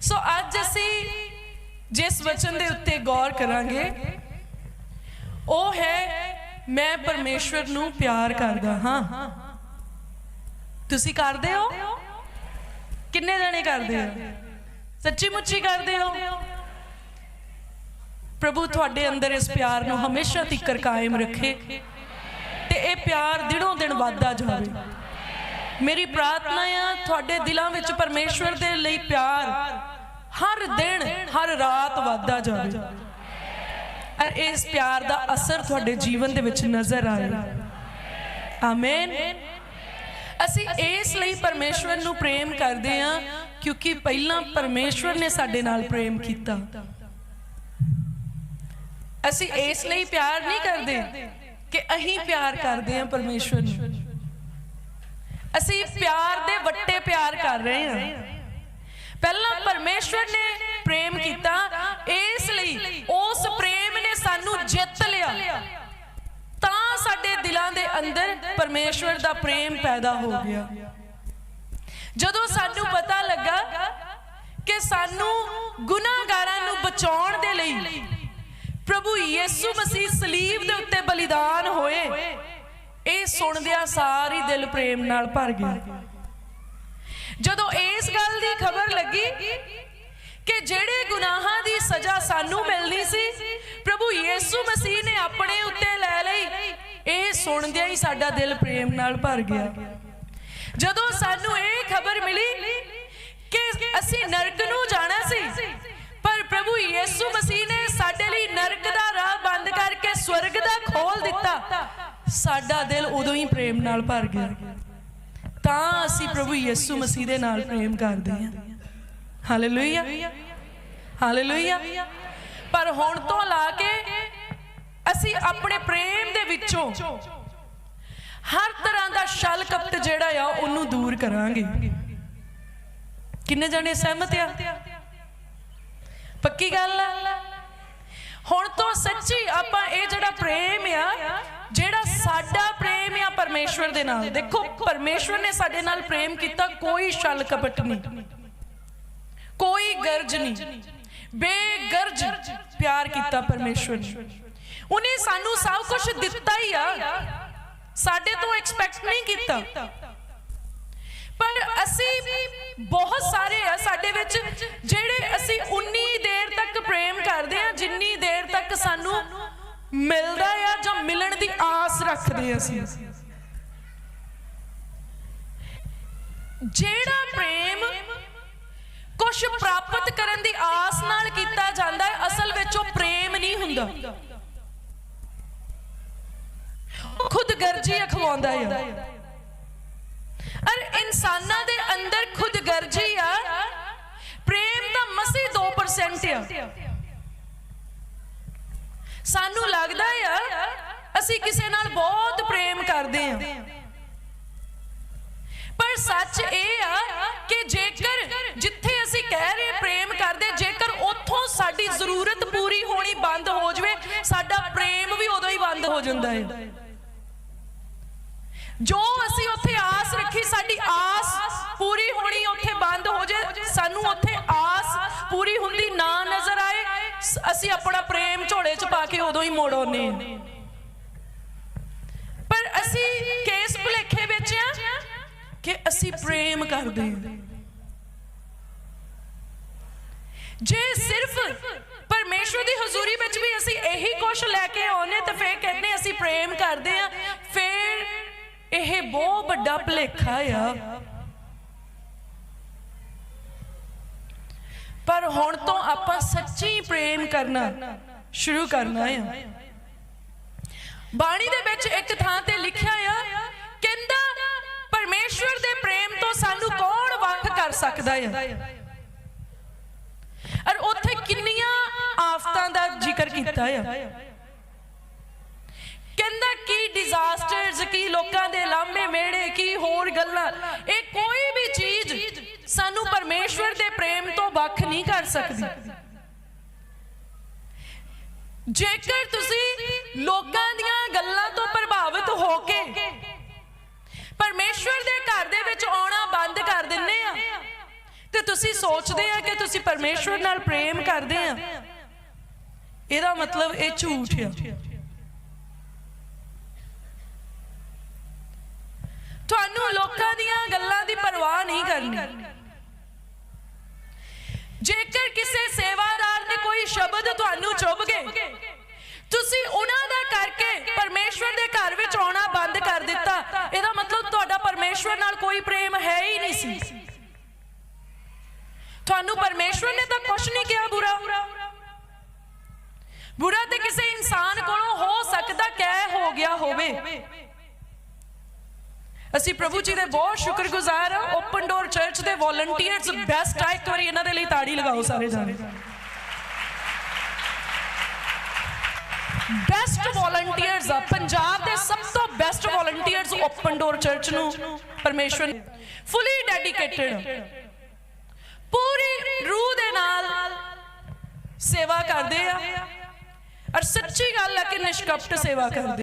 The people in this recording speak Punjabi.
ਸੋ ਅੱਜ ਅਸੀਂ ਜਿਸ ਵਚਨ ਦੇ ਉੱਤੇ ਗੌਰ ਕਰਾਂਗੇ, ਉਹ ਹੈ, ਮੈਂ ਪਰਮੇਸ਼ਵਰ ਨੂੰ ਪਿਆਰ ਕਰਦਾ ਹਾਂ। ਤੁਸੀਂ ਕਰਦੇ ਹੋ? ਕਿੰਨੇ ਜਣੇ ਕਰਦੇ ਹੋ? ਸੱਚੀ ਮੁੱਚੀ ਕਰਦੇ ਹੋ? ਪ੍ਰਭੂ, ਤੁਹਾਡੇ ਅੰਦਰ ਇਸ ਪਿਆਰ ਨੂੰ ਹਮੇਸ਼ਾ ਤੀਕਰ ਕਾਇਮ ਰੱਖੇ ਤੇ ਇਹ ਪਿਆਰ ਦਿਨੋਂ ਦਿਨ ਵੱਧਦਾ ਜਾਵੇ। ਮੇਰੀ ਪ੍ਰਾਰਥਨਾ ਆ, ਤੁਹਾਡੇ ਦਿਲਾਂ ਵਿੱਚ ਪਰਮੇਸ਼ਵਰ ਦੇ ਲਈ ਪਿਆਰ ਹਰ ਦਿਨ, ਹਰ ਰਾਤ ਵੱਧਦਾ ਜਾਵੇ। ਔਰ ਇਸ ਪਿਆਰ ਦਾ ਅਸਰ ਤੁਹਾਡੇ ਜੀਵਨ ਦੇ ਵਿੱਚ ਨਜ਼ਰ ਆਏ। ਆਮੇਨ। ਅਸੀਂ ਇਸ ਲਈ ਪਰਮੇਸ਼ਵਰ ਨੂੰ ਪ੍ਰੇਮ ਕਰਦੇ ਹਾਂ ਕਿਉਂਕਿ ਪਹਿਲਾਂ ਪਰਮੇਸ਼ਵਰ ਨੇ ਸਾਡੇ ਨਾਲ ਪ੍ਰੇਮ ਕੀਤਾ। ਅਸੀਂ ਇਸ ਲਈ ਪਿਆਰ ਨਹੀਂ ਕਰਦੇ ਕਿ ਅਸੀਂ ਪਿਆਰ ਕਰਦੇ ਹਾਂ ਪਰਮੇਸ਼ਵਰ ਨੂੰ। ਅਸੀਂ ਪਿਆਰ ਦੇ ਵੱਟੇ ਪਿਆਰ ਕਰ ਰਹੇ ਹਾਂ। ਪਹਿਲਾਂ ਪਰਮੇਸ਼ਵਰ ਨੇ ਪ੍ਰੇਮ ਕੀਤਾ, ਇਸ ਲਈ ਉਸ ਪ੍ਰੇਮ ਨੇ ਸਾਨੂੰ ਜਿੱਤ ਲਿਆ। ਤਾਂ ਸਾਡੇ ਦਿਲਾਂ ਦੇ ਅੰਦਰ ਪਰਮੇਸ਼ਵਰ ਦਾ ਪ੍ਰੇਮ ਪੈਦਾ ਹੋ ਗਿਆ। ਜਦੋਂ ਸਾਨੂੰ ਪਤਾ ਲੱਗਾ ਕਿ ਸਾਨੂੰ ਗੁਨਾਹਗਾਰਾਂ ਨੂੰ ਬਚਾਉਣ ਦੇ ਲਈ ਪ੍ਰਭੂ ਯੀਸੂ ਮਸੀਹ ਸਲੀਬ ਦੇ ਉੱਤੇ ਬਲੀਦਾਨ ਹੋਏ ਇਹ ਸੁਣਦਿਆਂ ਸਾਰੀ ਦਿਲ ਪ੍ਰੇਮ ਨਾਲ ਭਰ ਗਿਆ। ਜਦੋਂ ਇਸ ਗੱਲ ਦੀ ਖਬਰ ਲੱਗੀ ਕਿ ਜਿਹੜੇ ਗੁਨਾਹਾਂ ਦੀ ਸਜ਼ਾ ਸਾਨੂੰ ਮਿਲਣੀ ਸੀ, ਪ੍ਰਭੂ ਯੀਸੂ ਮਸੀਹ ਨੇ ਆਪਣੇ ਉੱਤੇ ਲੈ ਲਈ, ਇਹ ਸੁਣਦਿਆਂ ਹੀ ਸਾਡਾ ਦਿਲ ਪ੍ਰੇਮ ਨਾਲ ਭਰ ਗਿਆ। ਜਦੋਂ ਸਾਨੂੰ ਇਹ ਖਬਰ ਮਿਲੀ ਕਿ ਅਸੀਂ ਨਰਕ ਨੂੰ ਜਾਣਾ ਸੀ, ਪਰ ਪ੍ਰਭੂ ਯੀਸੂ ਮਸੀਹ ਨੇ ਸਾਡੇ ਲਈ ਨਰਕ ਦਾ ਰਾਹ ਬੰਦ ਕਰਕੇ ਸਵਰਗ ਦਾ ਖੋਲ ਦਿੱਤਾ ਸਾਡਾ ਦਿਲ ਉਦੋਂ ਹੀ ਪ੍ਰੇਮ ਨਾਲ ਭਰ ਗਿਆ। ਤਾਂ ਅਸੀਂ ਪ੍ਰਭੂ ਯਿਸੂ ਮਸੀਹ ਦੇ ਨਾਲ ਪ੍ਰੇਮ ਕਰਦੇ ਹਾਂ। ਹਾਲੇਲੂਇਆ ਹਾਲੇਲੂਇਆ ਪਰ ਹੁਣ ਤੋਂ ਲਾ ਕੇ ਅਸੀਂ ਆਪਣੇ ਪ੍ਰੇਮ ਦੇ ਵਿੱਚੋਂ ਹਰ ਤਰ੍ਹਾਂ ਦਾ ਛਲ ਕਪਟ ਜਿਹੜਾ ਆ, ਉਹਨੂੰ ਦੂਰ ਕਰਾਂਗੇ। ਕਿੰਨੇ ਜਣੇ ਸਹਿਮਤ ਆ? ਪੱਕੀ ਗੱਲ ਆ? ਹੁਣ ਤੋਂ ਸੱਚੀ ਆਪਾਂ ਇਹ ਜਿਹੜਾ ਪ੍ਰੇਮ ਆ, ਜਿਹੜਾ ਸਾਡਾ ਪ੍ਰੇਮ ਆ ਪਰਮੇਸ਼ਵਰ ਦੇ ਨਾਲ। ਦੇਖੋ, ਪਰਮੇਸ਼ਵਰ ਨੇ ਸਾਡੇ ਨਾਲ ਪ੍ਰੇਮ ਕੀਤਾ, ਕੋਈ ਛਲ ਕਪਟ ਨਹੀਂ। ਕੋਈ ਗਰਜ ਨਹੀਂ। ਬੇਗਰਜ ਪਿਆਰ ਕੀਤਾ ਪਰਮੇਸ਼ਵਰ ਨੇ। ਉਹਨੇ ਸਾਨੂੰ ਸਭ ਕੁਝ ਦਿੱਤਾ ਹੀ ਆ। ਸਾਡੇ ਤੋਂ ਐਕਸਪੈਕਟ ਨਹੀਂ ਕੀਤਾ। ਪਰ ਅਸੀਂ ਬਹੁਤ ਸਾਰੇ ਆ ਸਾਡੇ ਵਿੱਚ ਜਿਹੜੇ ਅਸੀਂ ਉਨੀ ਦੇਰ ਤੱਕ ਪ੍ਰੇਮ ਕਰਦੇ ਆ, ਜਿੰਨੀ ਦੇਰ ਤੱਕ ਸਾਨੂੰ ਮਿਲਦਾ ਆ ਜਾਂ ਮਿਲਣ ਰੱਖਦੇ ਅਸੀਂ। ਜਿਹੜਾ ਪ੍ਰੇਮ ਕੁਝ ਪ੍ਰਾਪਤ ਕਰਨ ਦੀ ਆਸ ਨਾਲ ਕੀਤਾ ਜਾਂਦਾ ਹੈ, ਅਸਲ ਵਿੱਚ ਉਹ ਪ੍ਰੇਮ ਨਹੀਂ ਹੁੰਦਾ। ਖੁਦ ਗਰਜੀ ਅਖਵਾਉਂਦਾ ਹੈ ਅਰ ਇਨਸਾਨਾਂ ਦੇ ਅੰਦਰ ਖੁਦ ਗਰਜੀ ਆ। ਪ੍ਰੇਮ ਤਾਂ ਮਸੀ 2% ਆ। ਸਾਨੂੰ ਲੱਗਦਾ ਅਸੀਂ ਕਿਸੇ ਨਾਲ ਬਹੁਤ ਪ੍ਰੇਮ ਕਰਦੇ ਹਾਂ। ਪਰ ਸੱਚ ਇਹ ਆ ਕਿ ਜੇਕਰ ਜਿੱਥੇ ਅਸੀਂ ਕਹਿ ਰਹੇ ਪ੍ਰੇਮ ਕਰਦੇ, ਜੇਕਰ ਉੱਥੋਂ ਸਾਡੀ ਜ਼ਰੂਰਤ ਪੂਰੀ ਹੋਣੀ ਬੰਦ ਹੋ ਜਵੇ, ਸਾਡਾ ਪ੍ਰੇਮ ਵੀ ਉਦੋਂ ਹੀ ਬੰਦ ਹੋ ਜਾਂਦਾ ਹੈ। ਜੋ ਅਸੀਂ ਉੱਥੇ ਆਸ ਰੱਖੀ, ਸਾਡੀ ਆਸ ਪੂਰੀ ਹੋਣੀ ਉੱਥੇ ਬੰਦ ਹੋ ਜਾਏ, ਸਾਨੂੰ ਉੱਥੇ ਆਸ ਪੂਰੀ ਹੁੰਦੀ ਨਾ ਨਜ਼ਰ ਆਏ ਅਸੀਂ ਆਪਣਾ ਪ੍ਰੇਮ ਝੋਲੇ 'ਚ ਪਾ ਕੇ ਉਦੋਂ ਹੀ ਮੋੜ ਆਉਨੇ ਪਰ ਅਸੀਂ ਕੇਸ ਭੁਲੇਖੇ ਵਿੱਚ ਆ ਕਿ ਅਸੀਂ ਪ੍ਰੇਮ ਕਰਦੇ ਹਾਂ ਜੇ ਸਿਰਫ ਪਰਮੇਸ਼ਵਰ ਦੀ ਹਜ਼ੂਰੀ ਵਿੱਚ ਵੀ ਅਸੀਂ ਇਹੀ ਕੁਝ ਲੈ ਕੇ ਆਉਨੇ ਤਾਂ ਫੇਰ ਕਹਿੰਦੇ ਅਸੀਂ ਪ੍ਰੇਮ ਕਰਦੇ ਆ। ਫੇਰ ਇਹ ਬਹੁਤ ਵੱਡਾ ਭੁਲੇਖਾ ਆ। ਪਰ ਹੁਣ ਤੋਂ ਆਪਾਂ ਸੱਚੀ ਪ੍ਰੇਮ ਕਰਨਾ ਸ਼ੁਰੂ ਕਰਨਾ ਆ। ਬਾਣੀ ਦੇ ਵਿੱਚ ਇੱਕ ਥਾਂ ਤੇ ਲਿਖਿਆ ਆ, ਕਹਿੰਦਾ, ਪਰਮੇਸ਼ਵਰ ਦੇ ਪ੍ਰੇਮ ਤੋਂ ਸਾਨੂੰ ਕੌਣ ਵੱਖ ਕਰ ਸਕਦਾ ਆ? ਔਰ ਉੱਥੇ ਕਿੰਨੀਆਂ ਆਫਤਾਂ ਦਾ ਜ਼ਿਕਰ ਕੀਤਾ ਆ। ਕਹਿੰਦਾ, ਕੀ ਡਿਜ਼ਾਸਟਰਸ ਕੀ ਲੋਕਾਂ ਦੇ ਲਾਂਭੇ ਮੇੜੇ, ਕੀ ਹੋਰ ਗੱਲਾਂ, ਇਹ ਕੋਈ ਵੀ ਚੀਜ਼ ਸਾਨੂੰ ਪਰਮੇਸ਼ਵਰ ਦੇ ਪ੍ਰੇਮ ਤੋਂ ਵੱਖ ਨਹੀਂ ਕਰ ਸਕਦੀ। ਜੇਕਰ ਤੁਸੀਂ ਲੋਕਾਂ ਦੀਆਂ ਗੱਲਾਂ ਤੋਂ ਪ੍ਰਭਾਵਿਤ ਹੋ ਕੇ ਪਰਮੇਸ਼ਵਰ ਦੇ ਘਰ ਦੇ ਵਿੱਚ ਆਉਣਾ ਬੰਦ ਕਰ ਦਿੰਨੇ ਆ। ਤੇ ਤੁਸੀਂ ਸੋਚਦੇ ਆ ਕਿ ਤੁਸੀਂ ਪਰਮੇਸ਼ਵਰ ਨਾਲ ਪ੍ਰੇਮ ਕਰਦੇ ਆ। ਇਹਦਾ ਮਤਲਬ ਇਹ ਝੂਠ ਆ। ਤੁਹਾਨੂੰ ਲੋਕਾਂ ਦੀਆਂ ਗੱਲਾਂ ਦੀ ਪਰਵਾਹ ਨਹੀਂ ਕਰਨੀ। ਜੇਕਰ ਕਿਸੇ ਸੇਵਾਦਾਰ ਨੇ ਕੋਈ ਸ਼ਬਦ ਤੁਹਾਨੂੰ ਚੁੱਭ ਗਏ, ਤੁਸੀਂ ਉਹਨਾਂ ਦਾ ਕਰਕੇ ਕੋਈ ਪ੍ਰੇਮ ਹੈ ਹੀ ਨਹੀਂ ਸੀ। ਤੁਹਾਨੂੰ ਪਰਮੇਸ਼ਵਰ ਨੇ ਤਾਂ ਕੁਝ ਨਹੀਂ ਕਿਹਾ ਬੁਰਾ। ਬੁਰਾ ਤੇ ਕਿਸੇ ਇਨਸਾਨ ਕੋਲੋਂ ਹੋ ਸਕਦਾ ਕਹਿ ਹੋ ਗਿਆ ਹੋਵੇ। ਅਸੀਂ ਪ੍ਰਭੂ ਜੀ ਦੇ ਬਹੁਤ ਸ਼ੁਕਰਗੁਜ਼ਾਰ ਹਾਂ ਓਪਨ ਡੋਰ ਚਰਚ ਦੇ ਵੋਲੰਟੀਅਰਸ ਬੈਸਟ ਆ। ਇੱਕ ਵਾਰੀ ਇਹਨਾਂ ਦੇ ਲਈ ਤਾੜੀ ਲਗਾਓ ਸਾਰੇ ਜਾਣੇ। ਬੈਸਟ ਵੋਲੰਟੀਅਰਸ ਆ ਪੰਜਾਬ ਦੇ ਸਭ ਤੋਂ best volunteers open door church ਨੂੰ ਪਰਮੇਸ਼ਵਰ ਫੁੱਲੀ ਡੈਡੀਕੇਟਿਡ ਪੂਰੀ ਰੂਹ ਦੇ ਨਾਲ ਸੇਵਾ ਕਰਦੇ ਆ। ਔਰ ਸੱਚੀ ਗੱਲ ਹੈ ਕਿ ਨਿਸ਼ਕਪਟ ਸੇਵਾ ਕਰਦੇ